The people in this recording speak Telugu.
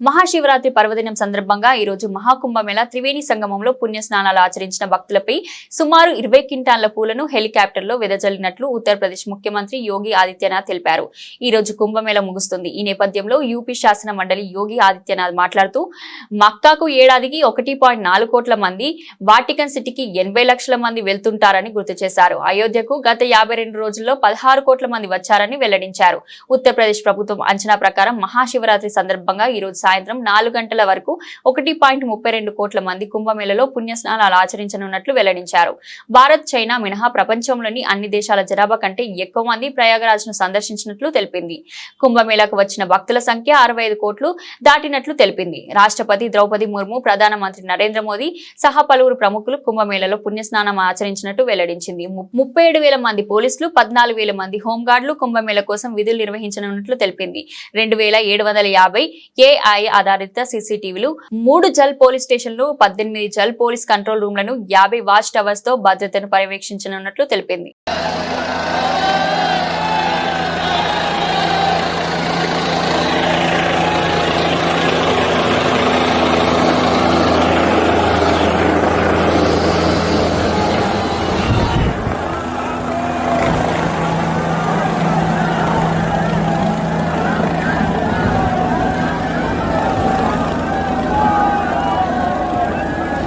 మహాశివరాత్రి పర్వదినం సందర్భంగా ఈ రోజు మహాకుంభమేళ త్రివేణి సంగమంలో పుణ్య స్నానాలు ఆచరించిన భక్తులపై సుమారు ఇరవై క్వింటాన్ల పూలను హెలికాప్టర్లో వెదజల్లినట్లు ఉత్తరప్రదేశ్ ముఖ్యమంత్రి యోగి ఆదిత్యనాథ్ తెలిపారు. ఈ రోజు కుంభమేళ ముగుస్తుంది. ఈ నేపథ్యంలో యూపీ శాసన మండలి యోగి ఆదిత్యనాథ్ మాట్లాడుతూ మక్కాకు ఏడాదికి ఒకటి పాయింట్ నాలుగు కోట్ల మంది వాటికన్ సిటీకి ఎనభై లక్షల మంది వెళ్తుంటారని గుర్తు చేశారు. అయోధ్యకు గత యాభై రెండు రోజుల్లో పదహారు కోట్ల మంది వచ్చారని వెల్లడించారు. ఉత్తరప్రదేశ్ ప్రభుత్వం అంచనా ప్రకారం మహాశివరాత్రి సందర్భంగా ఈ రోజు సాయంత్రం నాలుగు గంటల వరకు ఒకటి కోట్ల మంది కుంభమేళలో పుణ్యస్నానాలు ఆచరించనున్నట్లు వెల్లడించారు. భారత్ చైనా మినహా ప్రపంచంలోని అన్ని దేశాల జనాభా కంటే ఎక్కువ మంది ప్రయాగరాజ్ను సందర్శించినట్లు తెలిపింది. కుంభమేళకు వచ్చిన భక్తుల సంఖ్య అరవై కోట్లు దాటినట్లు తెలిపింది. రాష్ట్రపతి ద్రౌపది ముర్ము ప్రధానమంత్రి నరేంద్ర మోదీ సహా పలువురు ప్రముఖులు కుంభమేళలో పుణ్యస్నానం ఆచరించినట్టు వెల్లడించింది. ముప్పై వేల మంది పోలీసులు పద్నాలుగు వేల మంది హోంగార్డులు కుంభమేళ కోసం విధులు నిర్వహించనున్నట్లు తెలిపింది. రెండు వేల ఏడు వందల యాభై ఏఐ ఆధారిత సీసీటీవీలు మూడు జల్ పోలీస్ స్టేషన్లు పద్దెనిమిది జల్ పోలీస్ కంట్రోల్ రూమ్లను యాభై వాచ్ టవర్స్తో భద్రతను పర్యవేక్షించనున్నట్లు తెలిపింది.